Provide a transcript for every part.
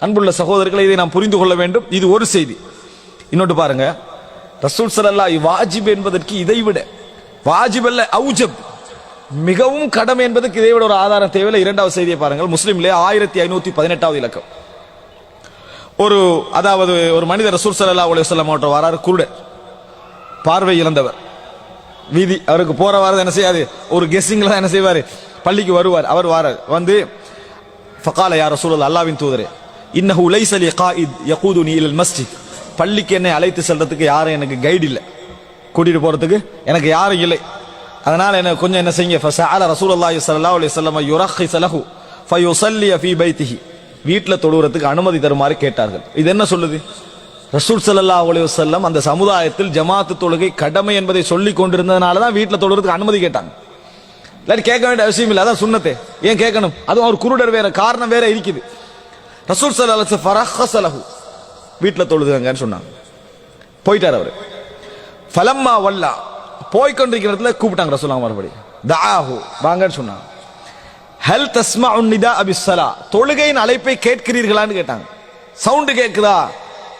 அன்புள்ள சகோதரர்களை இதை நாம் புரிந்து கொள்ள வேண்டும். இது ஒரு செய்தி. இன்னொன்று பாருங்க. ரசூல் சலல்லா வாஜிப் என்பதற்கு இதை விட வாஜிப் அல்ல அவுஜப். மிகவும் கடமை என்பதற்கு இதை விட ஒரு ஆதாரம் தேவையில்லை. இரண்டாவது செய்தியை பாருங்கள். முஸ்லீம்லே ஆயிரத்தி ஐநூத்தி பதினெட்டாவது இலக்கம். ஒரு அதாவது ஒரு மனிதர் ரசூல் சல்லா அலைஹி வஸல்லம் அவர்கள் வராரு குருடர் பார்வை இழந்தவர். வீதி அவருக்கு போற வாரம் என்ன செய்யாது? ஒரு கெஸ்ஸிங்ல தான் என்ன செய்வாரு? பள்ளிக்கு வருவார். அவர் வாரார். வந்து ஃபகால யார் ரசூல் அல்லாவின் தூதரே இன்னஹு லைஸ லி காயித் நீ இல் மஸ்ஜித். பள்ளிக்கு என்னை அழைத்து செல்றதுக்கு யாரும் எனக்கு கைடு இல்லை. கூட்டிகிட்டு போகிறதுக்கு எனக்கு யாரும் இல்லை. அதனால் என்ன கொஞ்சம் என்ன செய்யுங்க. ஃபசால ரசூல் அல்லாஹி சல்லா அலி சொல்லம் யுரஹி சலஹு ஃபயுசல்லி ஃபீ பைத்திஹி. வீட்டில் தொழுகிறதுக்கு அனுமதி தருமாறு கேட்டார்கள். இது என்ன சொல்லுது? ரசூல் சல்லா அலி வல்லம் அந்த சமுதாயத்தில் ஜமாத்து தொழுகை கடமை என்பதை சொல்லி கொண்டிருந்ததுனால தான் வீட்டில் தொழுகிறதுக்கு அனுமதி கேட்டாங்க. இல்லாட்டி கேட்க வேண்டிய அவசியம் இல்லை. அதான் சுண்ணத்தை. ஏன் கேட்கணும்? அதுவும் அவர் குருடர் வேற காரணம் வேற இருக்குது. ரசூல் ஸல்லல்லாஹு அலைஹி வீட்டில் தொழுதுங்கன்னு சொன்னாங்க. போயிட்டார் அவர். ஃபலம்மா வல்லா. போய்க்கொண்டிருக்கிற இடத்துல கூப்பிட்டாங்க ரசூலுல்லாஹ் மறுபடி. தாஹு வாங்கன்னு சொன்னாங்க. ஹல் தஸ்மா உன்னிதா அபிஸ்ஸலா தொழுகையின் அழைப்பை கேட்கிறீர்களான்னு கேட்டாங்க. சவுண்டு கேட்குதா?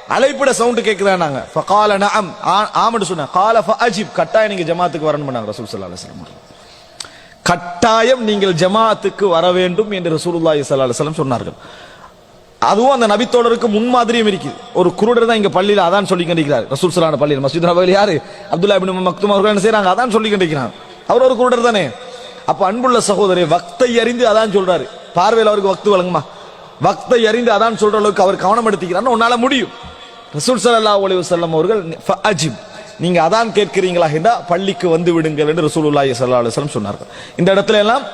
அழைப்பிட சவுண்ட் கேக்குதானாங்க ஃபகால நஅம். ஆ- ஆமன்னு சொன்னாங்க. கால ஃபஅஜிப். கட்டாயம் நீங்கள் ஜமாத்துக்கு வரணும் பண்ணாங்க ரசூல் சல்லா அலைஹி கட்டாயம் நீங்கள் ஜமாத்துக்கு வர வேண்டும் என்று ரசூலுல்லாஹி ஸல்லல்லாஹு அலைஹி சொன்னார்கள். அதுவும் அந்த நபித்தோழருக்கு முன்மாதிரியும் இருக்குது. ஒரு குருடர் தான் இங்க பள்ளியில அதான் சொல்லி கண்டிக்கிறார் ரசூல் சலான பள்ளியில் மசூத் நபவியில் யாரு? அப்துல்லா இப்னு மக்தும் அவர்கள் என்ன செய்றாங்க? அதான் சொல்லி கண்டிக்கிறார் அவர் ஒரு குருடர் தானே. அப்ப அன்புள்ள சகோதரி வக்தை அறிந்து அதான் சொல்றாரு. பார்வையில் அவருக்கு வக்து வழங்குமா? வக்தை அறிந்து அதான் சொல்ற அளவுக்கு அவர் கவனம் எடுத்துக்கிறார் உன்னால முடியும். ரசூல் சல்லா அலைஹி வஸல்லம் அவர்கள் அஜிப் நீங்க அதான் கேட்கிறீங்களா என்றா பள்ளிக்கு வந்து விடுங்கள் என்று ரசூலுல்லாஹி ஸல்லல்லாஹு அலைஹி சொன்னார்கள். இந்த இடத்துல எல்லாம்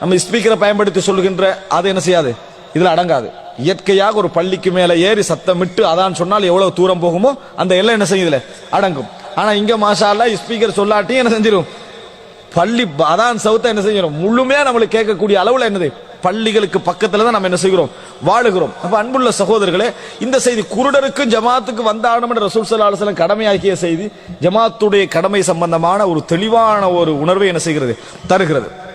நம்ம ஸ்பீக்கரை பயன்படுத்தி சொல்லுகின்ற அது என்ன செய்யாது? இதுல அடங்காது. இயற்கையாக ஒரு பள்ளிக்கு மேல ஏறி சத்தமிட்டு அதான் சொன்னால் எவ்வளவு தூரம் போகுமோ அந்த எல்லாம் என்ன செய்யுதுல அடங்கும். ஆனா இங்க மாஷா ஸ்பீக்கர் சொல்லாட்டியும் என்ன செஞ்சிடும் பள்ளி அதான் சவுத்த என்ன செஞ்சிடும் முழுமையா நம்மளுக்கு கேட்கக்கூடிய அளவுல என்னது? பள்ளிகளுக்கு பக்கத்தில் தான் நம்ம என்ன செய்கிறோம்? வாழுகிறோம். அப்போ அன்புள்ள சகோதரர்களே இந்த செய்தி குருடருக்கும் ஜமாத்துக்கு வந்தாகணும் என்ற ரசூல் சல்லா அலுவலம் கடமையாக்கிய செய்தி ஜமாத்துடைய கடமை சம்பந்தமான ஒரு தெளிவான ஒரு உணர்வை என்ன செய்கிறது? தருகிறது.